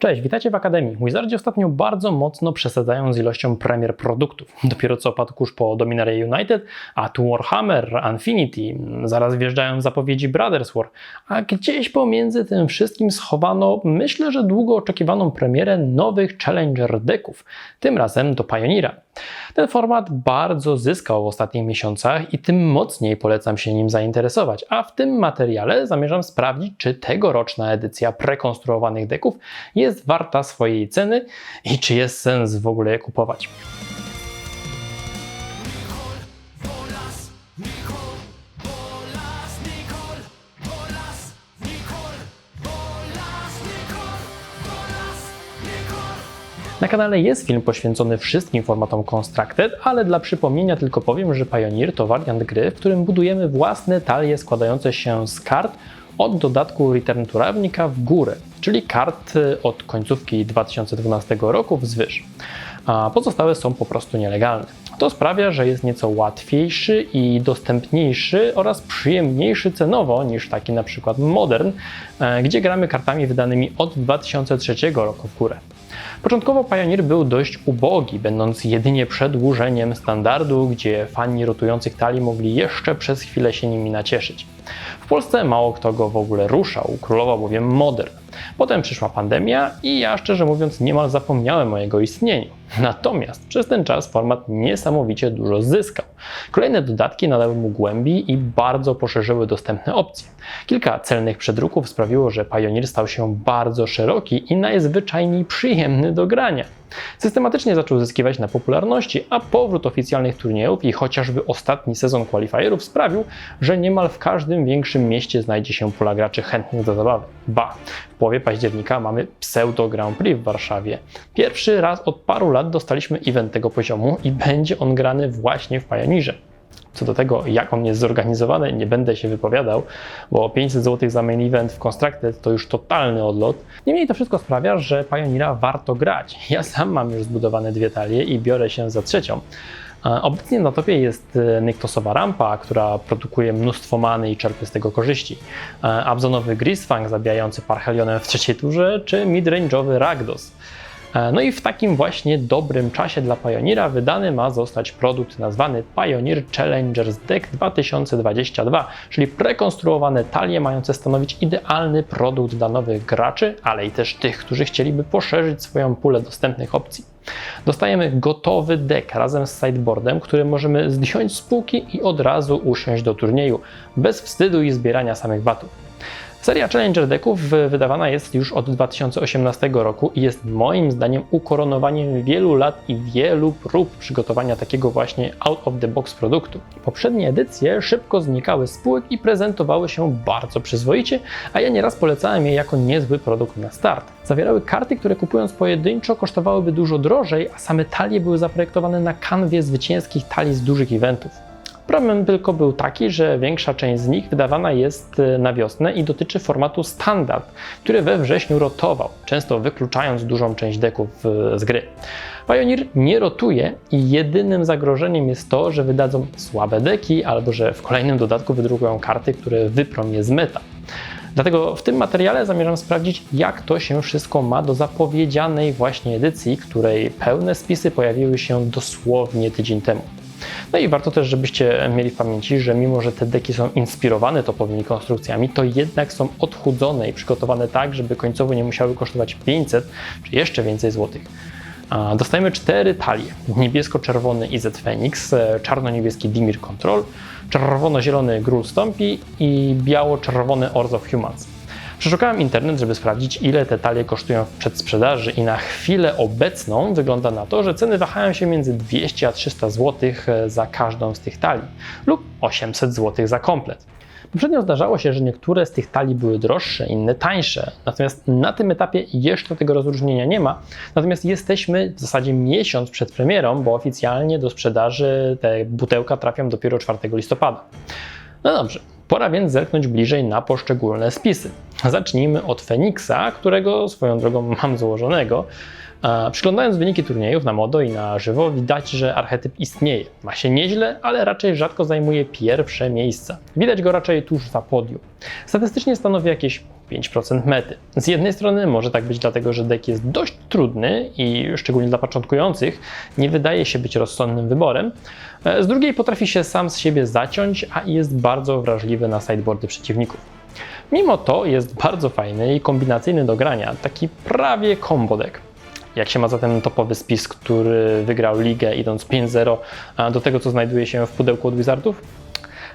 Cześć, witajcie w Akademii. Wizardzi ostatnio bardzo mocno przesadzają z ilością premier produktów. Dopiero co padł kurz po Dominaria United, a tu Warhammer, Infinity, zaraz wjeżdżają zapowiedzi Brothers War, a gdzieś pomiędzy tym wszystkim schowano, myślę, że długo oczekiwaną premierę nowych Challenger decków, tym razem do Pioneera. Ten format bardzo zyskał w ostatnich miesiącach i tym mocniej polecam się nim zainteresować, a w tym materiale zamierzam sprawdzić, czy tegoroczna edycja prekonstruowanych deków jest warta swojej ceny i czy jest sens w ogóle je kupować. Na kanale jest film poświęcony wszystkim formatom Constructed, ale dla przypomnienia tylko powiem, że Pioneer to wariant gry, w którym budujemy własne talie składające się z kart od dodatku Return to Ravnica w górę, czyli kart od końcówki 2012 roku wzwyż. A pozostałe są po prostu nielegalne. To sprawia, że jest nieco łatwiejszy i dostępniejszy oraz przyjemniejszy cenowo niż taki na przykład Modern, e, gdzie gramy kartami wydanymi od 2003 roku w górę. Początkowo Pioneer był dość ubogi, będąc jedynie przedłużeniem standardu, gdzie fani rotujących talii mogli jeszcze przez chwilę się nimi nacieszyć. W Polsce mało kto go w ogóle ruszał, królował bowiem modern. Potem przyszła pandemia i ja szczerze mówiąc niemal zapomniałem o jego istnieniu. Natomiast przez ten czas format niesamowicie dużo zyskał. Kolejne dodatki nadały mu głębi i bardzo poszerzyły dostępne opcje. Kilka celnych przedruków sprawiło, że Pioneer stał się bardzo szeroki i najzwyczajniej przyjemny do grania. Systematycznie zaczął zyskiwać na popularności, a powrót oficjalnych turniejów i chociażby ostatni sezon qualifierów sprawił, że niemal w każdym większym mieście znajdzie się pula graczy chętnych do zabawy. Ba, w połowie października mamy Pseudo Grand Prix w Warszawie. Pierwszy raz od paru lat dostaliśmy event tego poziomu i będzie on grany właśnie w Pioneerze. Co do tego, jak on jest zorganizowany, nie będę się wypowiadał, bo 500 zł za main event w Constructed to już totalny odlot. Niemniej to wszystko sprawia, że Pioneera warto grać. Ja sam mam już zbudowane dwie talie i biorę się za trzecią. Obecnie na topie jest e, Nyktosowa rampa, która produkuje mnóstwo many i czerpie z tego korzyści. Abzonowy Grisfang zabijający Parhelionem w trzeciej turze, czy midrange'owy Ragdos. E, no i w takim właśnie dobrym czasie dla Pioneera wydany ma zostać produkt nazwany Pioneer Challengers Deck 2022, czyli prekonstruowane talie mające stanowić idealny produkt dla nowych graczy, ale i też tych, którzy chcieliby poszerzyć swoją pulę dostępnych opcji. Dostajemy gotowy deck razem z sideboardem, który możemy zdjąć z półki i od razu usiąść do turnieju, bez wstydu i zbierania samych batów. Seria Challenger decków wydawana jest już od 2018 roku i jest moim zdaniem ukoronowaniem wielu lat i wielu prób przygotowania takiego właśnie out of the box produktu. Poprzednie edycje szybko znikały z spółek i prezentowały się bardzo przyzwoicie, a ja nieraz polecałem je jako niezły produkt na start. Zawierały karty, które kupując pojedynczo kosztowałyby dużo drożej, a same talie były zaprojektowane na kanwie zwycięskich talii z dużych eventów. Problem tylko był taki, że większa część z nich wydawana jest e, na wiosnę i dotyczy formatu standard, który we wrześniu rotował, często wykluczając dużą część deków z gry. Pioneer nie rotuje i jedynym zagrożeniem jest to, że wydadzą słabe deki albo że w kolejnym dodatku wydrukują karty, które wyprą je z meta. Dlatego w tym materiale zamierzam sprawdzić, jak to się wszystko ma do zapowiedzianej właśnie edycji, której pełne spisy pojawiły się dosłownie tydzień temu. No i warto też, żebyście mieli w pamięci, że mimo, że te deki są inspirowane topowymi konstrukcjami, to jednak są odchudzone i przygotowane tak, żeby końcowo nie musiały kosztować 500 czy jeszcze więcej złotych. Dostajemy cztery talie. Niebiesko-czerwony IZ Phoenix, e, czarno-niebieski Dimir Control, czerwono-zielony Grul Stompy i biało-czerwony Orz of Humans. Przeszukałem internet, żeby sprawdzić, ile te talie kosztują w przedsprzedaży i na chwilę obecną wygląda na to, że ceny wahają się między 200 a 300 zł e, za każdą z tych talii lub 800 zł za komplet. Poprzednio zdarzało się, że niektóre z tych talii były droższe, inne tańsze, natomiast na tym etapie jeszcze tego rozróżnienia nie ma. Natomiast jesteśmy w zasadzie miesiąc przed premierą, bo oficjalnie do sprzedaży te butełka trafią dopiero 4 listopada. No dobrze, pora więc zerknąć bliżej na poszczególne spisy. Zacznijmy od Feniksa, którego swoją drogą mam założonego. Przyglądając wyniki turniejów na modo i na żywo, widać, że archetyp istnieje. Ma się nieźle, ale raczej rzadko zajmuje pierwsze miejsca. Widać go raczej tuż za podium. Statystycznie stanowi jakieś 5% mety. Z jednej strony może tak być dlatego, że deck jest dość trudny i szczególnie dla początkujących nie wydaje się być rozsądnym wyborem. E, z drugiej potrafi się sam z siebie zaciąć, a jest bardzo wrażliwy na sideboardy przeciwników. Mimo to jest bardzo fajny i kombinacyjny do grania, taki prawie combo deck. Jak się ma zatem topowy spis, który wygrał ligę idąc 5-0 do tego, co znajduje się w pudełku od Wizardów?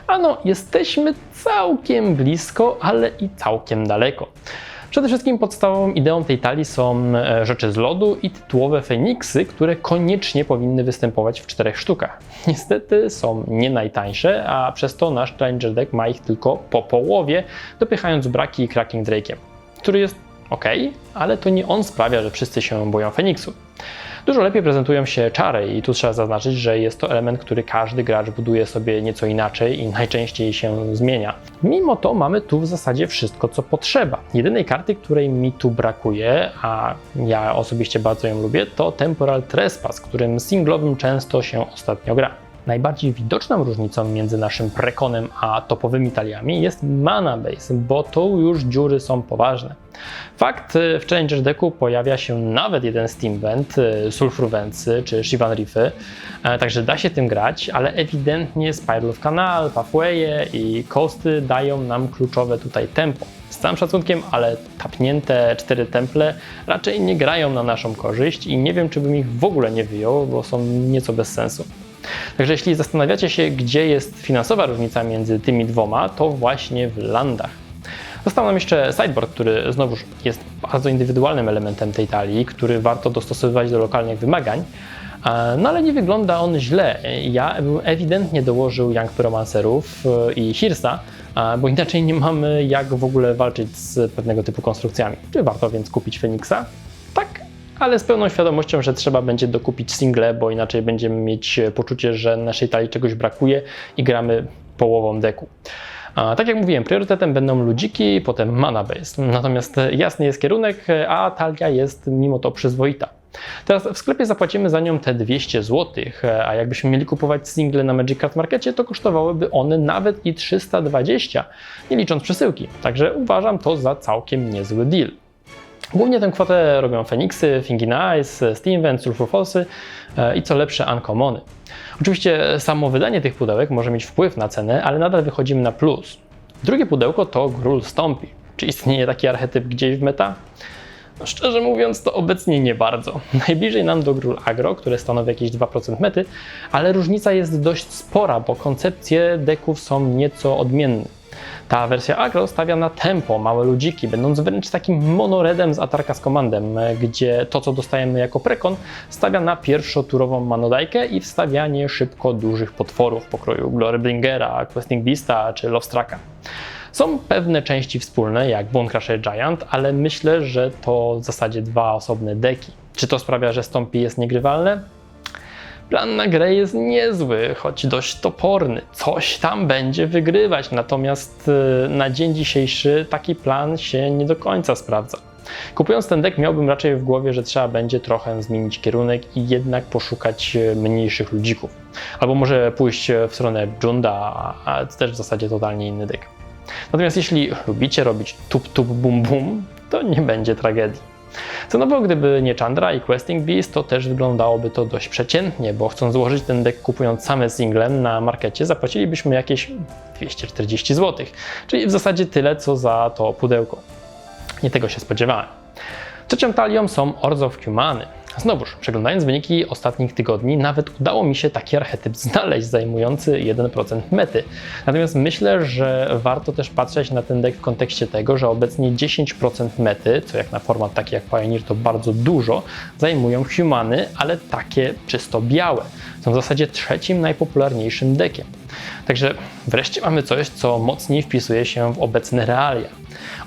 Ano, jesteśmy całkiem blisko, ale i całkiem daleko. Przede wszystkim podstawową ideą tej talii są e, rzeczy z lodu i tytułowe Feniksy, które koniecznie powinny występować w czterech sztukach. Niestety są nie najtańsze, a przez to nasz Challenger Deck ma ich tylko po połowie, dopychając braki Cracking Drake'iem, który jest ok, ale to nie on sprawia, że wszyscy się boją Feniksu. Dużo lepiej prezentują się czary i tu trzeba zaznaczyć, że jest to element, który każdy gracz buduje sobie nieco inaczej i najczęściej się zmienia. Mimo to mamy tu w zasadzie wszystko, co potrzeba. Jedynej karty, której mi tu brakuje, a ja osobiście bardzo ją lubię, to Temporal Trespass, którym singlowym często się ostatnio gra. Najbardziej widoczną różnicą między naszym prekonem a topowymi taliami jest mana base, bo tu już dziury są poważne. Fakt, y, w Challenger Decku pojawia się nawet jeden Steam Vent, y, Sulfur Ventsy czy Shivan Reefy, e, także da się tym grać, ale ewidentnie Spiral of Canal, Pathwaye i Coasty dają nam kluczowe tutaj tempo. Z całym szacunkiem, ale tapnięte cztery temple raczej nie grają na naszą korzyść i nie wiem, czy bym ich w ogóle nie wyjął, bo są nieco bez sensu. Także jeśli zastanawiacie się, gdzie jest finansowa różnica między tymi dwoma, to właśnie w landach. Został nam jeszcze sideboard, który znowuż jest bardzo indywidualnym elementem tej talii, który warto dostosowywać do lokalnych wymagań. No ale nie wygląda on źle. Ja bym ewidentnie dołożył Young Pyromancerów e, i Hirsa, bo inaczej nie mamy jak w ogóle walczyć z pewnego typu konstrukcjami. Czy warto więc kupić Feniksa? Ale z pełną świadomością, że trzeba będzie dokupić single, bo inaczej będziemy mieć poczucie, że naszej talii czegoś brakuje i gramy połową deku. A, tak jak mówiłem, priorytetem będą ludziki, potem mana base. Natomiast jasny jest kierunek, a talia jest mimo to przyzwoita. Teraz w sklepie zapłacimy za nią te 200 zł, a jakbyśmy mieli kupować single na Magic Card Markecie, to kosztowałyby one nawet i 320, nie licząc przesyłki. Także uważam to za całkiem niezły deal. Głównie tę kwotę robią Fenixy, Thinking Eyes, Steam Sulfur Falsy e, i co lepsze Uncommony. Oczywiście samo wydanie tych pudełek może mieć wpływ na cenę, ale nadal wychodzimy na plus. Drugie pudełko to Grul Stompy. Czy istnieje taki archetyp gdzieś w meta? No, szczerze mówiąc, to obecnie nie bardzo. Najbliżej nam do Grul Agro, które stanowi jakieś 2% mety, ale różnica jest dość spora, bo koncepcje deków są nieco odmienne. Ta wersja agro stawia na tempo, małe ludziki, będąc wręcz takim monoredem z Atarka z komandem, gdzie to, co dostajemy jako prekon, stawia na pierwszoturową manodajkę i wstawianie szybko dużych potworów pokroju Glorybringera, Questing Beasta czy Lovestraka. Są pewne części wspólne, jak Bone Giant, ale myślę, że to w zasadzie dwa osobne deki. Czy to sprawia, że Stompy jest niegrywalne? Plan na grę jest niezły, choć dość toporny. Coś tam będzie wygrywać, natomiast y, na dzień dzisiejszy taki plan się nie do końca sprawdza. Kupując ten deck miałbym raczej w głowie, że trzeba będzie trochę zmienić kierunek i jednak poszukać y, mniejszych ludzików. Albo może pójść w stronę Junda, a też w zasadzie totalnie inny deck. Natomiast jeśli lubicie robić tup tup bum bum, to nie będzie tragedii. Cenowo, gdyby nie Chandra i Questing Beast, to też wyglądałoby to dość przeciętnie, bo chcąc złożyć ten deck kupując same single na markecie, zapłacilibyśmy jakieś 240 zł, czyli w zasadzie tyle, co za to pudełko. Nie tego się spodziewałem. Trzecią talią są Ords of Humany. Znowuż, przeglądając wyniki ostatnich tygodni, nawet udało mi się taki archetyp znaleźć zajmujący 1% mety. Natomiast myślę, że warto też patrzeć na ten deck w kontekście tego, że obecnie 10% mety, co jak na format taki jak Pioneer to bardzo dużo, zajmują humany, ale takie czysto białe. Są w zasadzie trzecim najpopularniejszym deckiem. Także wreszcie mamy coś, co mocniej wpisuje się w obecne realia.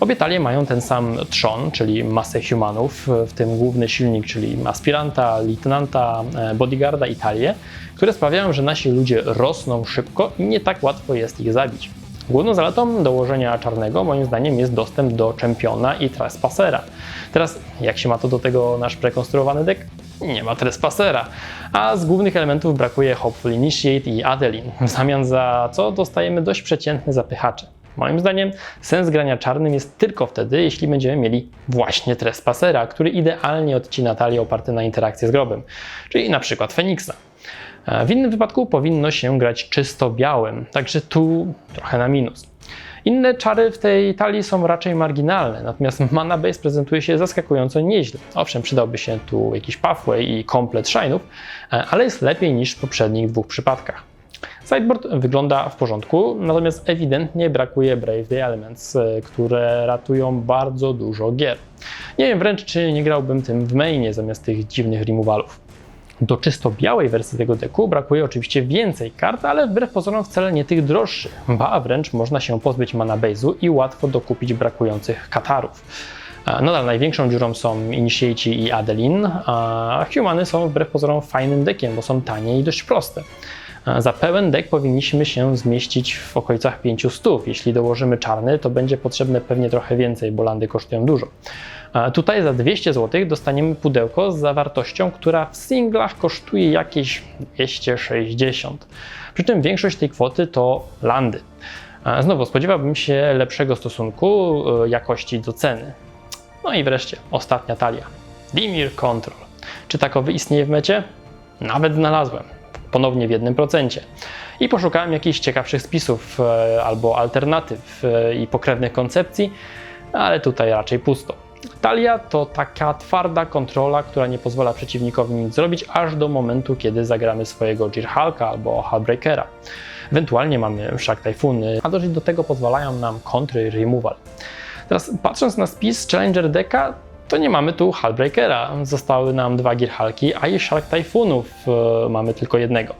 Obie talie mają ten sam trzon, czyli masę humanów, w tym główny silnik, czyli aspiranta, lieutenanta, e, bodyguarda i talię, które sprawiają, że nasi ludzie rosną szybko i nie tak łatwo jest ich zabić. Główną zaletą dołożenia czarnego, moim zdaniem, jest dostęp do czempiona i trespassera. Teraz, jak się ma to do tego nasz prekonstruowany deck? Nie ma trespassera. A z głównych elementów brakuje Hopeful Initiate i Adeline, w zamian za co dostajemy dość przeciętne zapychacze. Moim zdaniem sens grania czarnym jest tylko wtedy, jeśli będziemy mieli właśnie Trespassera, który idealnie odcina talię oparty na interakcji z grobem, czyli na przykład Feniksa. E, W innym wypadku powinno się grać czysto białym, także tu trochę na minus. Inne czary w tej talii są raczej marginalne, natomiast mana base prezentuje się zaskakująco nieźle. Owszem, przydałby się tu jakiś pathway i komplet shine'ów, e, ale jest lepiej niż w poprzednich dwóch przypadkach. Sideboard wygląda w porządku, natomiast ewidentnie brakuje Brave the Elements, e, które ratują bardzo dużo gier. Nie wiem wręcz, czy nie grałbym tym w mainie zamiast tych dziwnych removalów. Do czysto białej wersji tego deku brakuje oczywiście więcej kart, ale wbrew pozorom wcale nie tych droższych, ba wręcz można się pozbyć mana base'u i łatwo dokupić brakujących katarów. E, Nadal największą dziurą są Initiate i Adeline, a Humany są wbrew pozorom fajnym dekiem, bo są tanie i dość proste. E, Za pełen deck powinniśmy się zmieścić w okolicach 500. Jeśli dołożymy czarny, to będzie potrzebne pewnie trochę więcej, bo landy kosztują dużo. Tutaj za 200 zł dostaniemy pudełko z zawartością, która w singlach kosztuje jakieś 260. Przy czym większość tej kwoty to landy. Znowu spodziewałbym się lepszego stosunku e, jakości do ceny. No i wreszcie ostatnia talia. Dimir Control. Czy takowy istnieje w mecie? Nawet znalazłem. Ponownie w jednym procencie. I poszukałem jakichś ciekawszych spisów e, albo alternatyw e, i pokrewnych koncepcji, ale tutaj raczej pusto. Talia to taka twarda kontrola, która nie pozwala przeciwnikowi nic zrobić, aż do momentu, kiedy zagramy swojego Jirhalka albo Hallbreakera. Ewentualnie mamy Shark Typhoony, a dość do tego pozwalają nam kontry removal. Teraz patrząc na spis Challenger Decka, to nie mamy tu Hallbreakera. Zostały nam dwa Gearhalki, a i Shark Typhoonów e, mamy tylko jednego.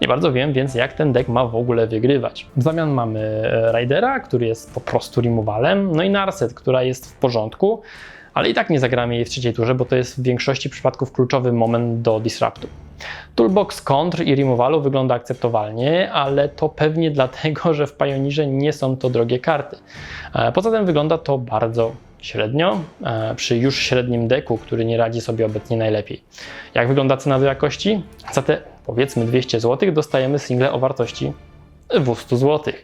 Nie bardzo wiem więc, jak ten deck ma w ogóle wygrywać. W zamian mamy e, Raidera, który jest po prostu removalem, no i Narset, która jest w porządku, ale i tak nie zagramy jej w trzeciej turze, bo to jest w większości przypadków kluczowy moment do disruptu. Toolbox kontr i removalu wygląda akceptowalnie, ale to pewnie dlatego, że w Pionirze nie są to drogie karty. E, Poza tym wygląda to bardzo średnio, e, przy już średnim deku, który nie radzi sobie obecnie najlepiej. Jak wygląda cena do jakości? Za te powiedzmy 200 zł dostajemy single o wartości 200 zł.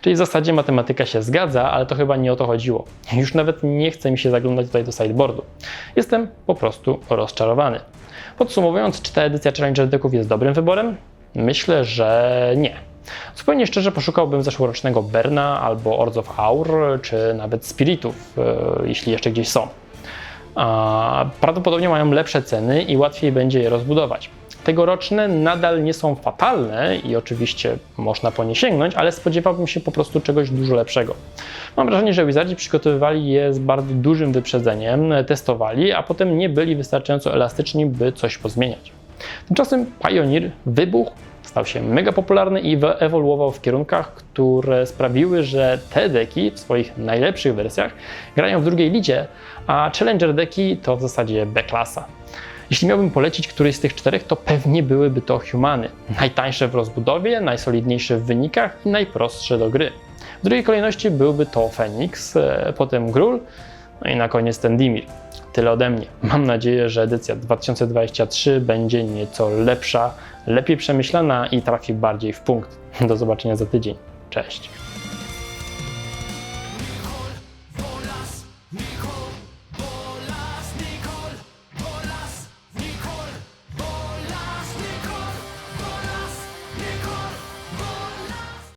Czyli w zasadzie matematyka się zgadza, ale to chyba nie o to chodziło. Już nawet nie chce mi się zaglądać tutaj do sideboardu. Jestem po prostu rozczarowany. Podsumowując, czy ta edycja Challenger Decków jest dobrym wyborem? Myślę, że nie. Zupełnie szczerze poszukałbym zeszłorocznego Berna albo Ords of Aur, czy nawet Spiritów, e, jeśli jeszcze gdzieś są. A prawdopodobnie mają lepsze ceny i łatwiej będzie je rozbudować. Tegoroczne nadal nie są fatalne i oczywiście można po nie sięgnąć, ale spodziewałbym się po prostu czegoś dużo lepszego. Mam wrażenie, że Wizardzi przygotowywali je z bardzo dużym wyprzedzeniem, testowali, a potem nie byli wystarczająco elastyczni, by coś pozmieniać. Tymczasem Pioneer wybuchł, stał się mega popularny i ewoluował w kierunkach, które sprawiły, że te deki w swoich najlepszych wersjach grają w drugiej lidzie, a Challenger deki to w zasadzie B-klasa. Jeśli miałbym polecić któryś z tych czterech, to pewnie byłyby to Humany. Najtańsze w rozbudowie, najsolidniejsze w wynikach i najprostsze do gry. W drugiej kolejności byłby to Phoenix, e, potem Grul, no i na koniec ten Dimir. Tyle ode mnie. Mam nadzieję, że edycja 2023 będzie nieco lepsza, lepiej przemyślana i trafi bardziej w punkt. Do zobaczenia za tydzień. Cześć.